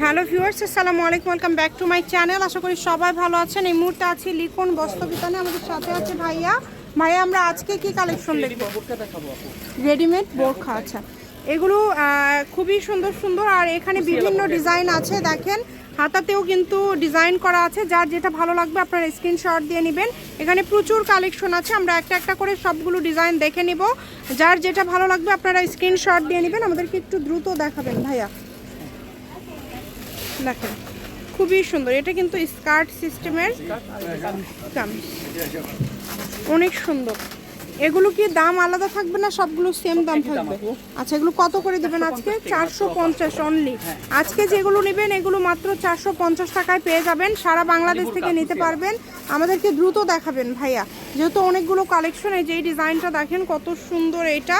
Hello viewers আসসালামু আলাইকুম welcome back to my channel. আশা করি সবাই ভালো আছেন। এই মুহূর্তে আছি লিখন বস্ত্রবিতানে আমাদের সাথে আছে ভাইয়া। ভাইয়া আমরা আজকে কি কালেকশন দেখব? রেডিমেড বোরখা আচ্ছা। এগুলো খুবই সুন্দর সুন্দর। আর এখানে বিভিন্ন ডিজাইন আছে দেখেন। হাতাতেও কিন্তু ডিজাইন করা আছে। যার যেটা ভালো লাগবে আপনারা স্ক্রিনশট দিয়ে নেবেন। এখানে প্রচুর কালেকশন আছে। আমরা একটা একটা করে সবগুলো ডিজাইন দেখে নিব। যার যেটা ভালো লাগবে আপনারা স্ক্রিনশট দিয়ে নেবেন। আমাদেরকে একটু দ্রুত দেখাবেন ভাইয়া। দেখেন খুবই সুন্দর। এটা কিন্তু স্কার্ট সিস্টেমের কামিজ। অনেক সুন্দর। এগুলো কি দাম আলাদা থাকবে না সবগুলো সেম দাম থাকবে? আচ্ছা এগুলো কত করে দেবেন আজকে? চারশো পঞ্চাশ অনলি আজকে যেগুলো নেবেন এগুলো মাত্র চারশো পঞ্চাশ টাকায় পেয়ে যাবেন। সারা বাংলাদেশ থেকে নিতে পারবেন। আমাদেরকে দ্রুত দেখাবেন ভাইয়া। যেহেতু অনেকগুলো কালেকশন এই যে এই ডিজাইনটা দেখেন কত সুন্দর এটা।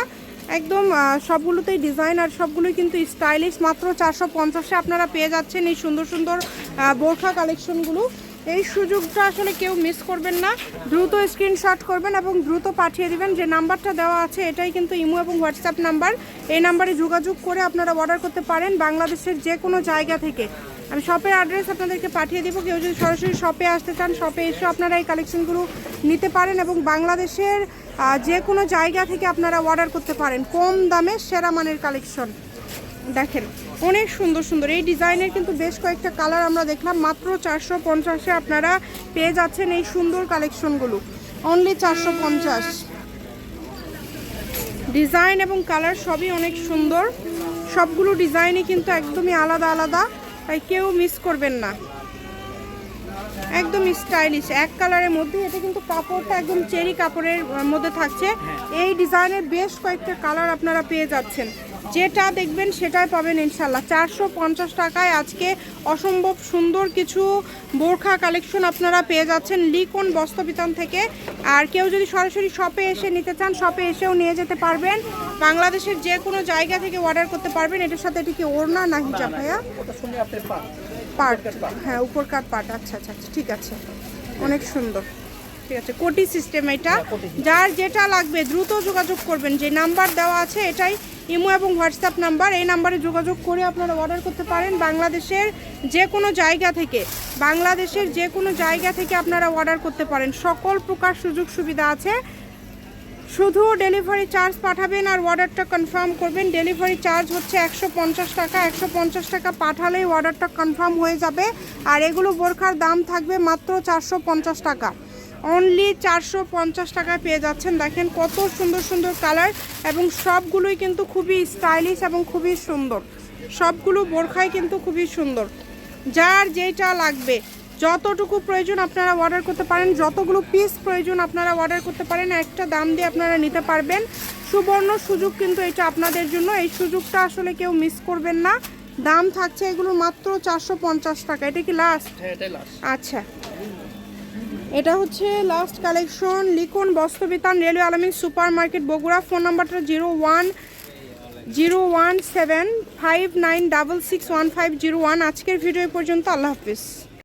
একদম সবগুলোতেই ডিজাইন আর সবগুলোই কিন্তু স্টাইলিশ মাত্র চারশো পঞ্চাশে আপনারা পেয়ে যাচ্ছেন এই সুন্দর সুন্দর বোরখা কালেকশনগুলো এই সুযোগটা আসলে কেউ মিস করবেন না। দ্রুত স্ক্রিনশট করবেন এবং দ্রুত পাঠিয়ে দিবেন। যে নাম্বারটা দেওয়া আছে, এটাই কিন্তু ইমো এবং হোয়াটসঅ্যাপ নাম্বার এই নাম্বারে যোগাযোগ করে আপনারা অর্ডার করতে পারেন বাংলাদেশের যে কোনো জায়গা থেকে। আমি শপের অ্যাড্রেস আপনাদেরকে পাঠিয়ে দিব। কেউ যদি সরাসরি শপে আসতে চান শপে এসে আপনারা এই কালেকশনগুলো নিতে পারেন এবং বাংলাদেশের যে কোনো জায়গা থেকে আপনারা অর্ডার করতে পারেন। কম দামে সেরা মানের কালেকশন দেখেন, অনেক সুন্দর সুন্দর। এই ডিজাইনের কিন্তু বেশ কয়েকটা কালার আমরা দেখলাম। মাত্র চারশো পঞ্চাশে আপনারা পেয়ে যাচ্ছেন এই সুন্দর কালেকশনগুলো অনলি চারশো পঞ্চাশ। ডিজাইন এবং কালার সবই অনেক সুন্দর। সবগুলো ডিজাইনই কিন্তু একদমই আলাদা আলাদা। তাই কেউ মিস করবেন না। একদম স্টাইলিশ এক কালারের মধ্যে এটা কিন্তু কাপড়টা একদম চেরি কাপড়ের মধ্যে থাকছে। এই ডিজাইনের বেশ কয়েকটা কালার আপনারা পেয়ে যাচ্ছেন। যেটা দেখবেন সেটাই পাবেন ইনশাল্লাহ চারশো পঞ্চাশ টাকায় আজকে অসম্ভব সুন্দর কিছু বোরখা কালেকশন আপনারা পেয়ে যাচ্ছেন লিকন বস্ত্রবিতান থেকে। আর কেউ যদি সরাসরি শপে এসে নিতে চান শপে এসেও নিয়ে যেতে পারবেন। বাংলাদেশের যে কোনো জায়গা থেকে অর্ডার করতে পারবেন। এটার সাথে এটি কি ওড়না না হিজাব ভাইয়া? পার্ট হ্যাঁ উপরকার পার্ট আচ্ছা আচ্ছা আচ্ছা ঠিক আছে। অনেক সুন্দর। ঠিক আছে কোটি সিস্টেম এটা। যার যেটা লাগবে দ্রুত যোগাযোগ করবেন। যে নাম্বার দেওয়া আছে এটাই ইমো এবং হোয়াটসঅ্যাপ নাম্বার। এই নাম্বারে যোগাযোগ করে আপনারা অর্ডার করতে পারেন। বাংলাদেশের যে কোনো জায়গা থেকে বাংলাদেশের যে কোনো জায়গা থেকে আপনারা অর্ডার করতে পারেন। সকল প্রকার সুযোগ সুবিধা আছে। শুধু ডেলিভারি চার্জ পাঠাবেন আর অর্ডারটা কনফার্ম করবেন। ডেলিভারি চার্জ হচ্ছে একশো পঞ্চাশ টাকা। একশো পঞ্চাশ টাকা পাঠালেই অর্ডারটা কনফার্ম হয়ে যাবে। আর এগুলো বোরখার দাম থাকবে মাত্র চারশো পঞ্চাশ টাকা। অনলি চারশো পঞ্চাশ টাকায় পেয়ে যাচ্ছেন। দেখেন কত সুন্দর সুন্দর কালার এবং সবগুলোই কিন্তু খুবই স্টাইলিশ এবং খুবই সুন্দর। সবগুলো বোরখাই কিন্তু খুবই সুন্দর। যার যেটা লাগবে। যতটুকু প্রয়োজন আপনারা অর্ডার করতে পারেন যতগুলো পিস প্রয়োজন আপনারা অর্ডার করতে পারেন একটা দাম দিয়ে আপনারা নিতে পারবেন। সুবর্ণ সুযোগ কিন্তু এটা আপনাদের জন্য। এই সুযোগটা আসলে কেউ মিস করবেন না। দাম থাকছে এগুলো মাত্র চারশো পঞ্চাশ টাকা। এটা কি লাস্ট হ্যাঁ আচ্ছা। এটা হচ্ছে last collection Likon Bastrabitan railway Almin super market Bogura. Phone নাম্বারটা zero one zero one seven five nine double six one five zero one আজকের ভিডিও পর্যন্ত। আল্লাহ হাফিজ।